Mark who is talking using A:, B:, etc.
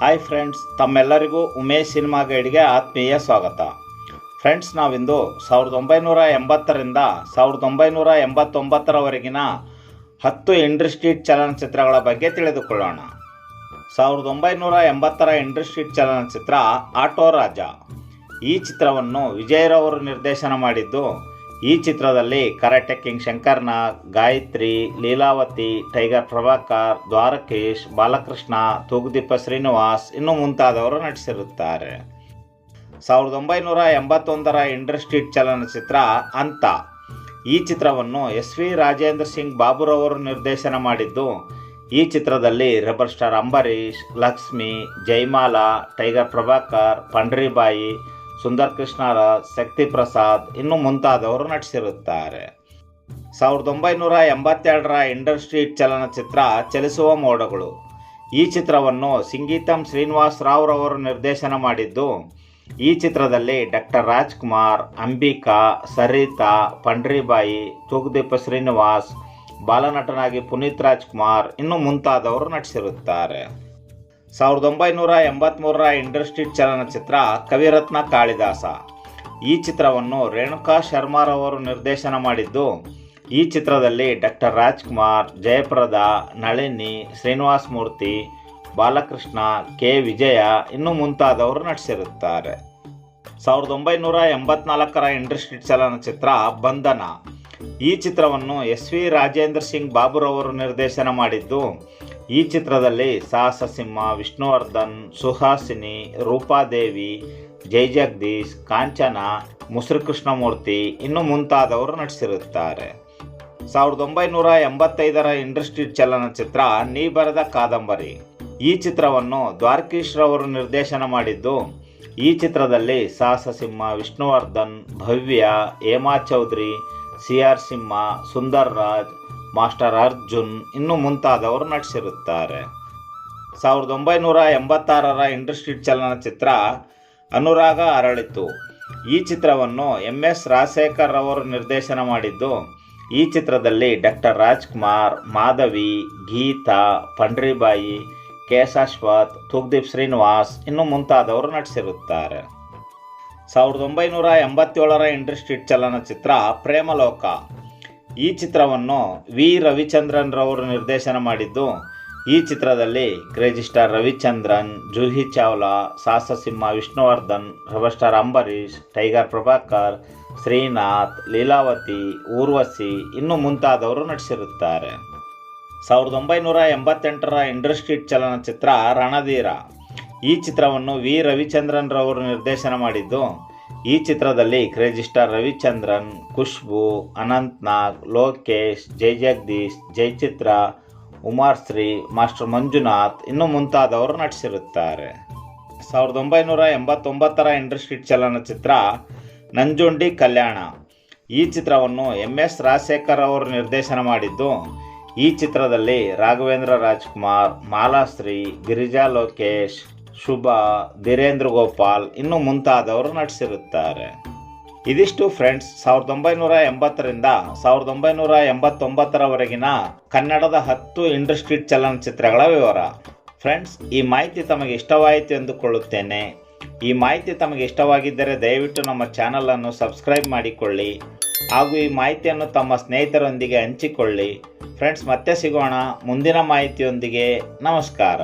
A: Hi friends ತಮ್ಮೆಲ್ಲರಿಗೂ Umesh cinema ಗೈಡ್ಗೆ ಆತ್ಮೀಯ ಸ್ವಾಗತ. ಫ್ರೆಂಡ್ಸ್ ನಾವಿಂದು ಸಾವಿರದ ಒಂಬೈನೂರ ಎಂಬತ್ತರಿಂದ ಸಾವಿರದ ಒಂಬೈನೂರ ಎಂಬತ್ತೊಂಬತ್ತರವರೆಗಿನ ಹತ್ತು ಇಂಡಸ್ಟ್ರೀಟ್ ಚಲನಚಿತ್ರಗಳ ಬಗ್ಗೆ ತಿಳಿದುಕೊಳ್ಳೋಣ. ಸಾವಿರದ ಒಂಬೈನೂರ ಎಂಬತ್ತರ ಇಂಡಸ್ಟ್ರೀಟ್ ಚಲನಚಿತ್ರ ಆಟೋ ರಾಜ. ಈ ಚಿತ್ರವನ್ನು ವಿಜಯರವರು ನಿರ್ದೇಶನ ಮಾಡಿದ್ದು ಈ ಚಿತ್ರದಲ್ಲಿ karate king Shankar Nag Gayatri, Leelavathi, tiger Prabhakar, Dwarakish, Balakrishna, Thoogudeepa Srinivas ಇನ್ನು ಮುಂತಾದವರು ನಟಿಸಿರುತ್ತಾರೆ. ಸಾವಿರದ ಒಂಬೈನೂರ ಎಂಬತ್ತೊಂದರ ಇಂಡಸ್ಟ್ರೀಟ್ ಚಲನಚಿತ್ರ ಅಂತ ಈ ಚಿತ್ರವನ್ನು ಎಸ್ ವಿ ರಾಜೇಂದ್ರ ಸಿಂಗ್ ಬಾಬುರವರು ನಿರ್ದೇಶನ ಮಾಡಿದ್ದು. ಈ ಚಿತ್ರದಲ್ಲಿ rebel star Ambareesh, Lakshmi Jayamala tiger Prabhakar, Pandaribai Sundar Krishna Urs Shakti Prasad ಇನ್ನು ಮುಂತಾದವರು ನಟಿಸಿರುತ್ತಾರೆ. ಸಾವಿರದ ಒಂಬೈನೂರ ಎಂಬತ್ತೆರಡರ ಇಂಡಸ್ಟ್ರೀಟ್ ಚಲನಚಿತ್ರ ಚಲಿಸುವ ಮೋಡಗಳು. ಈ ಚಿತ್ರವನ್ನು ಸಿಂಗೀತಂ ಶ್ರೀನಿವಾಸ್ ರಾವ್ ರವರು ನಿರ್ದೇಶನ ಮಾಡಿದ್ದು, ಈ ಚಿತ್ರದಲ್ಲಿ ಡಾಕ್ಟರ್ ರಾಜ್ಕುಮಾರ್, ಅಂಬಿಕಾ, ಸರಿತಾ, ಪಂಡ್ರಿಬಾಯಿ, ತೂಗುದೀಪ ಶ್ರೀನಿವಾಸ್, ಬಾಲನಟನಾಗಿ ಪುನೀತ್ ರಾಜ್ಕುಮಾರ್ ಇನ್ನು ಮುಂತಾದವರು ನಟಿಸಿರುತ್ತಾರೆ. ಸಾವಿರದ ಒಂಬೈನೂರ ಎಂಬತ್ತ್ಮೂರರ ಇಂಡಸ್ಟ್ರೀಟ್ ಚಲನಚಿತ್ರ ಕವಿರತ್ನ ಕಾಳಿದಾಸ. ಈ ಚಿತ್ರವನ್ನು ರೇಣುಕಾ ಶರ್ಮಾರವರು ನಿರ್ದೇಶನ ಮಾಡಿದ್ದು, ಈ ಚಿತ್ರದಲ್ಲಿ ಡಾಕ್ಟರ್ ರಾಜ್ಕುಮಾರ್, ಜಯಪ್ರದ, ನಳಿನಿ, ಶ್ರೀನಿವಾಸ್ ಮೂರ್ತಿ, ಬಾಲಕೃಷ್ಣ, ಕೆ. ವಿಜಯ ಇನ್ನು ಮುಂತಾದವರು ನಟಿಸಿರುತ್ತಾರೆ. ಸಾವಿರದ ಒಂಬೈನೂರ ಎಂಬತ್ನಾಲ್ಕರ ಇಂಡಸ್ಟ್ರೀಟ್ ಚಲನಚಿತ್ರ ಬಂಧನ. ಈ ಚಿತ್ರವನ್ನು ಎಸ್ ವಿ ರಾಜೇಂದ್ರ ಸಿಂಗ್ ಬಾಬುರವರು ನಿರ್ದೇಶನ ಮಾಡಿದ್ದು, ಈ ಚಿತ್ರದಲ್ಲಿ ಸಾಹಸ ಸಿಂಹ ವಿಷ್ಣುವರ್ಧನ್, ಸುಹಾಸಿನಿ, ರೂಪಾದೇವಿ, ಜೈ ಜಗದೀಶ್, ಕಾಂಚನ ಮುಸುರು ಕೃಷ್ಣಮೂರ್ತಿ ಇನ್ನು ಮುಂತಾದವರು ನಟಿಸಿರುತ್ತಾರೆ. ಸಾವಿರದ ಒಂಬೈನೂರ ಎಂಬತ್ತೈದರ ಇಂಡಸ್ಟ್ರಿ ಚಲನಚಿತ್ರ ನೀ ಬರೆದ ಕಾದಂಬರಿ. ಈ ಚಿತ್ರವನ್ನು ದ್ವಾರಕೀಶ್ ರವರು ನಿರ್ದೇಶನ ಮಾಡಿದ್ದು, ಈ ಚಿತ್ರದಲ್ಲಿ Sahasa Simha Vishnuvardhan, Bhavya, Hema Chaudhary C R Simha, Sundar Raj, master Arjun ಇನ್ನು ಮುಂತಾದವರು ನಟಿಸಿರುತ್ತಾರೆ. ಸಾವಿರದ ಒಂಬೈನೂರ ಎಂಬತ್ತಾರರ ಇಂಡಸ್ಟ್ರೀಟ್ ಚಲನಚಿತ್ರ ಅನುರಾಗ ಅರಳಿತು. ಈ ಚಿತ್ರವನ್ನು ಎಂ ಎಸ್ ರಾಜಶೇಖರ್ ಅವರು ನಿರ್ದೇಶನ ಮಾಡಿದ್ದು, ಈ ಚಿತ್ರದಲ್ಲಿ ಡಾಕ್ಟರ್ ರಾಜ್ಕುಮಾರ್, ಮಾಧವಿ, ಗೀತಾ, ಪಂಡ್ರಿಬಾಯಿ ಕೇಶಾಶ್ವತ್ ತುಗ್ದೀಪ್ ಶ್ರೀನಿವಾಸ್ ಇನ್ನು ಮುಂತಾದವರು ನಟಿಸಿರುತ್ತಾರೆ. ಸಾವಿರದ ಒಂಬೈನೂರ ಎಂಬತ್ತೇಳರ ಇಂಡಸ್ಟ್ರೀಟ್ ಚಲನಚಿತ್ರ ಪ್ರೇಮಲೋಕ. ಈ ಚಿತ್ರವನ್ನು ವಿ. ರವಿಚಂದ್ರನ್ ರವರು ನಿರ್ದೇಶನ ಮಾಡಿದ್ದು. ಈ ಚಿತ್ರದಲ್ಲಿ crazy star Ravichandran, Juhi Chawla Sahasasimha Vishnuvardhan, rebel star star Ambareesh, tiger Prabhakar, Srinath, Leelavathi, Urvashi ಇನ್ನು ಮುಂತಾದವರು ನಟಿಸಿರುತ್ತಾರೆ. ಸಾವಿರದ ಒಂಬೈನೂರ ಎಂಬತ್ತೆಂಟರ ಇಂಡಸ್ಟ್ರೀಟ್ ಚಲನಚಿತ್ರ ರಣಧೀರ. ಈ ಚಿತ್ರವನ್ನು ವಿ. ರವಿಚಂದ್ರನ್ ರವರು ನಿರ್ದೇಶನ ಮಾಡಿದ್ದು. ಈ ಚಿತ್ರದಲ್ಲಿ crazy star Ravichandran, Khushbu, Anant Nag, Lokesh, Jai. Jagadish Umashree, master Manjunath ಇನ್ನು ಮುಂತಾದವರು ನಟಿಸಿರುತ್ತಾರೆ. ಸಾವಿರದ ಒಂಬೈನೂರ ಎಂಬತ್ತೊಂಬತ್ತರ ಇಂಡಸ್ಟ್ರೀಟ್ ಚಲನಚಿತ್ರ ನಂಜುಂಡಿ ಕಲ್ಯಾಣ. ಈ ಚಿತ್ರವನ್ನು ಎಂ. ಎಸ್. ರಾಜಶೇಖರ್ ಅವರು ನಿರ್ದೇಶನ ಮಾಡಿದ್ದು. ಈ ಚಿತ್ರದಲ್ಲಿ ರಾಘವೇಂದ್ರ ರಾಜ್ಕುಮಾರ್, ಮಾಲಾಶ್ರೀ, ಗಿರಿಜಾ ಲೋಕೇಶ್ ಶುಭ, ಧೀರೇಂದ್ರ ಗೋಪಾಲ್ ಇನ್ನು ಮುಂತಾದವರು ನಟಿಸಿರುತ್ತಾರೆ. ಇದಿಷ್ಟು ಫ್ರೆಂಡ್ಸ್, ಸಾವಿರದ ಒಂಬೈನೂರ ಎಂಬತ್ತರಿಂದ ಸಾವಿರದ ಒಂಬೈನೂರ ಎಂಬತ್ತೊಂಬತ್ತರವರೆಗಿನ ಕನ್ನಡದ ಹತ್ತು ಇಂಡಸ್ಟ್ರಿ ಚಲನಚಿತ್ರಗಳ ವಿವರ. ಫ್ರೆಂಡ್ಸ್, ಈ ಮಾಹಿತಿ ತಮಗೆ ಇಷ್ಟವಾಯಿತು ಎಂದುಕೊಳ್ಳುತ್ತೇನೆ. ಈ ಮಾಹಿತಿ ತಮಗೆ ಇಷ್ಟವಾಗಿದ್ದರೆ ದಯವಿಟ್ಟು ನಮ್ಮ ಚಾನಲನ್ನು ಸಬ್ಸ್ಕ್ರೈಬ್ ಮಾಡಿಕೊಳ್ಳಿ. ಹಾಗೂ ಈ ಮಾಹಿತಿಯನ್ನು ತಮ್ಮ ಸ್ನೇಹಿತರೊಂದಿಗೆ ಹಂಚಿಕೊಳ್ಳಿ. ಫ್ರೆಂಡ್ಸ್, ಮತ್ತೆ ಸಿಗೋಣ. ಮುಂದಿನ ಮಾಹಿತಿಯೊಂದಿಗೆ ನಮಸ್ಕಾರ.